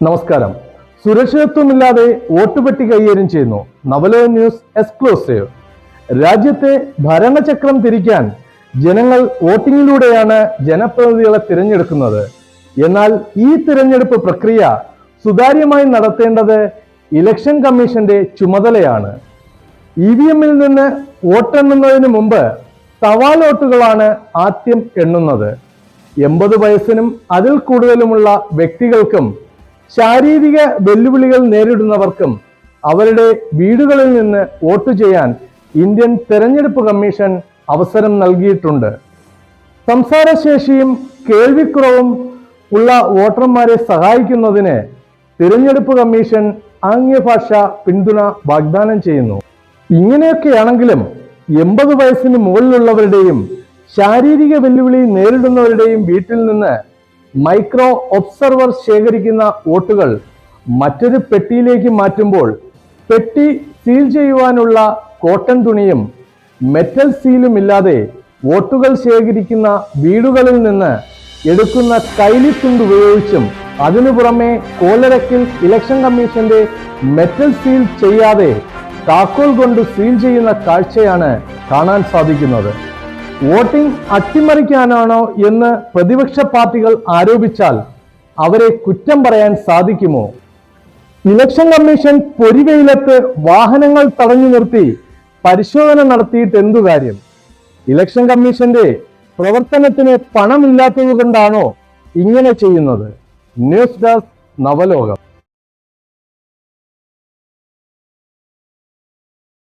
നമസ്കാരം. സുരക്ഷിതത്വമില്ലാതെ വോട്ട് പെട്ടി കൈകാര്യം ചെയ്യുന്നു നവലോ ന്യൂസ് എക്സ്ക്ലൂസീവ്. രാജ്യത്തെ ഭരണചക്രം തിരിക്കാൻ ജനങ്ങൾ വോട്ടിങ്ങിലൂടെയാണ് ജനപ്രതിനിധികളെ തിരഞ്ഞെടുക്കുന്നത്. എന്നാൽ ഈ തിരഞ്ഞെടുപ്പ് പ്രക്രിയ സുതാര്യമായി നടത്തേണ്ടത് ഇലക്ഷൻ കമ്മീഷന്റെ ചുമതലയാണ്. ഇ വി എമ്മിൽ നിന്ന് വോട്ടെണ്ണുന്നതിന് മുമ്പ് തവാൽ വോട്ടുകളാണ് ആദ്യം എണ്ണുന്നത്. എൺപത് വയസ്സിനും അതിൽ കൂടുതലുമുള്ള വ്യക്തികൾക്കും ശാരീരിക വെല്ലുവിളികൾ നേരിടുന്നവർക്കും അവരുടെ വീടുകളിൽ നിന്ന് വോട്ട് ചെയ്യാൻ ഇന്ത്യൻ തെരഞ്ഞെടുപ്പ് കമ്മീഷൻ അവസരം നൽകിയിട്ടുണ്ട്. സംസാരശേഷിയും കേൾവിക്കുറവും ഉള്ള വോട്ടർമാരെ സഹായിക്കുന്നതിന് തിരഞ്ഞെടുപ്പ് കമ്മീഷൻ ആംഗ്യഭാഷ പിന്തുണ വാഗ്ദാനം ചെയ്യുന്നു. ഇങ്ങനെയൊക്കെയാണെങ്കിലും എൺപത് വയസ്സിന് മുകളിലുള്ളവരുടെയും ശാരീരിക വെല്ലുവിളി നേരിടുന്നവരുടെയും വീട്ടിൽ നിന്ന് മൈക്രോ ഒബ്സർവർ ശേഖരിക്കുന്ന വോട്ടുകൾ മറ്റൊരു പെട്ടിയിലേക്ക് മാറ്റുമ്പോൾ പെട്ടി സീൽ ചെയ്യുവാനുള്ള കോട്ടൺ തുണിയും മെറ്റൽ സീലും ഇല്ലാതെ വോട്ടുകൾ ശേഖരിക്കുന്ന വീടുകളിൽ നിന്ന് എടുക്കുന്ന കൈലി തുണ്ട് ഉപയോഗിച്ചും അതിനു പുറമെ കോലരക്കിൽ ഇലക്ഷൻ കമ്മീഷന്റെ മെറ്റൽ സീൽ ചെയ്യാതെ താക്കോൽ കൊണ്ട് സീൽ ചെയ്യുന്ന കാഴ്ചയാണ് കാണാൻ സാധിക്കുന്നത്. വോട്ടിംഗ് അട്ടിമറിക്കാനാണോ എന്ന് പ്രതിപക്ഷ പാർട്ടികൾ ആരോപിച്ചാൽ അവരെ കുറ്റം പറയാൻ സാധിക്കുമോ? ഇലക്ഷൻ കമ്മീഷൻ പൊരിവെയിലത്ത് വാഹനങ്ങൾ തടഞ്ഞു നിർത്തി പരിശോധന നടത്തിയിട്ട് എന്തു കാര്യം? ഇലക്ഷൻ കമ്മീഷന്റെ പ്രവർത്തനത്തിന് പണമില്ലാത്തത് കൊണ്ടാണോ ഇങ്ങനെ ചെയ്യുന്നത്? News desk Navalokam.